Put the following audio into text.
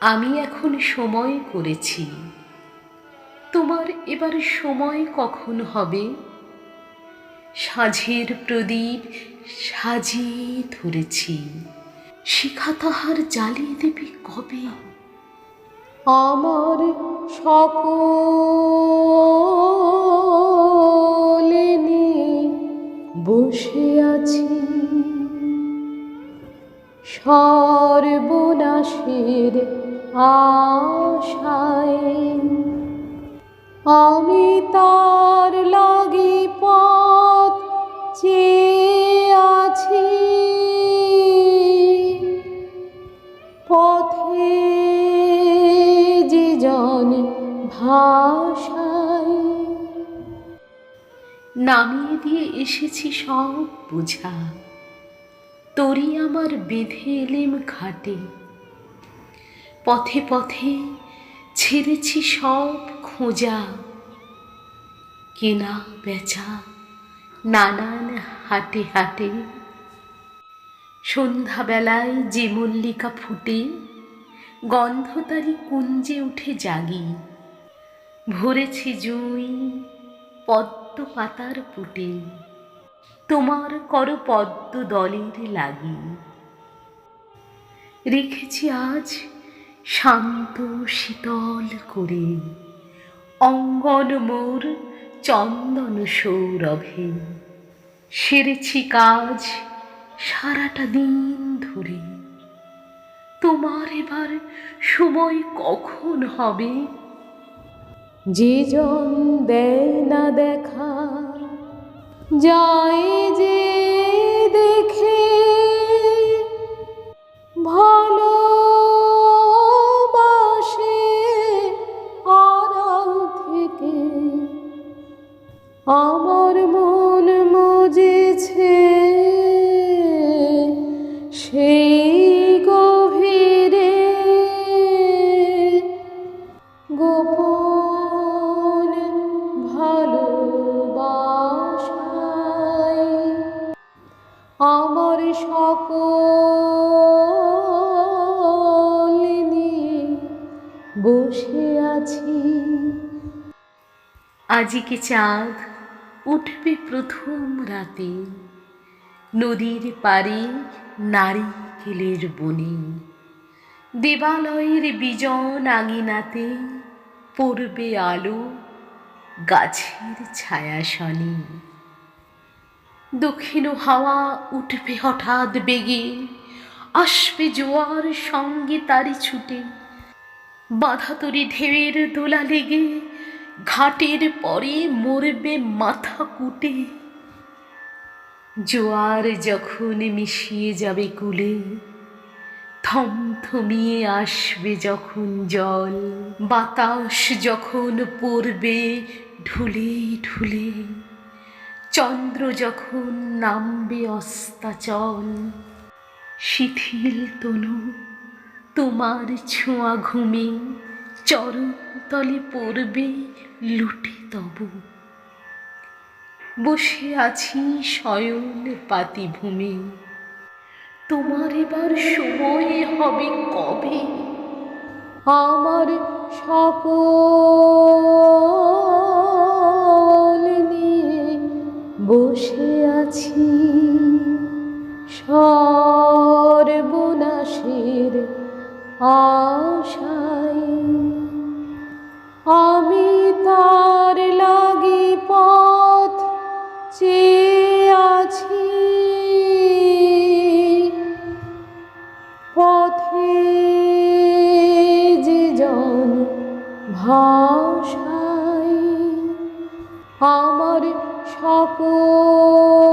আমি এখন সময় করেছি। তোমার এবার সময় কখন হবে? সাঝের প্রদীপ সাজিয়ে ধরেছি। শিখা তাহার জ্বালিয়ে দেবে কবে? আমার সকলে বসে আছি। সর্বনাশের আশায় আমি তার লাগি পথ চেয়ে আছি। পথে যে জন ভাষায় নামিয়ে দিয়ে এসেছি সব বোঝা। তরি আমার বেঁধে এলেম ঘাটে। পথে পথে ছেড়েছি সব খোঁজা। কেনা, বেচা, নানান হাটে হাটে। সন্ধ্যাবেলায় যে মল্লিকা ফুটে, গন্ধতারি কুঞ্জে উঠে জাগি। ভরেছি জুঁই পদ্ম পাতার পুটে। তোমার কর পদ্ম দলের লাগি। রেখেছি আজ শান্ত শীতল করে, অঙ্গন মোর চন্দন সৌরভে। সেরেছি কাজ সারাটা দিন ধরে। তোমার এবার সময় কখন হবে? যে জন দেয় না দেখা, যায় যে দেখে। ভালোবাসে আমার মন মজেছে সেই গভীরে গোপন আমার সকল বসে আছি। আজিকে চাঁদ? উঠবে প্রথম রাতে। নদীর পারে নারিকেলের বনে। দেবালয়ের বিজন আঙিনাতে পড়বে আলো গাছের ছায়া ছায়াসনে দক্ষিণ হাওয়া উঠবে হঠাৎ বেগে, আসবে জোয়ার সঙ্গে তারি ছুটে। বাঁধা তরি ঢেউয়ের দোলা লেগে ঘাটের পরে মরবে মাথা কুটে। জোয়ার যখন মিশিয়ে যাবে কুলে, থমথমিয়ে আসবে যখন জল। বাতাস যখন পড়বে ঢুলে ঢুলে, চন্দ্র যখন নামবে অস্তাচল। শিথিল তনু, তোমার ছোঁয়া ঘুমে চরণ তলে পড়বে লুটে তব। বসে আছি শয়ন পাতি ভূমে তোমার এবার সময় হবে কবে? আমার সকল নিয়ে বসে আছি। সর্বনাশের আশায়। আমি তার লাগি পথ চেয়ে আছি। পথে যে জন ভাষায় আমার সকল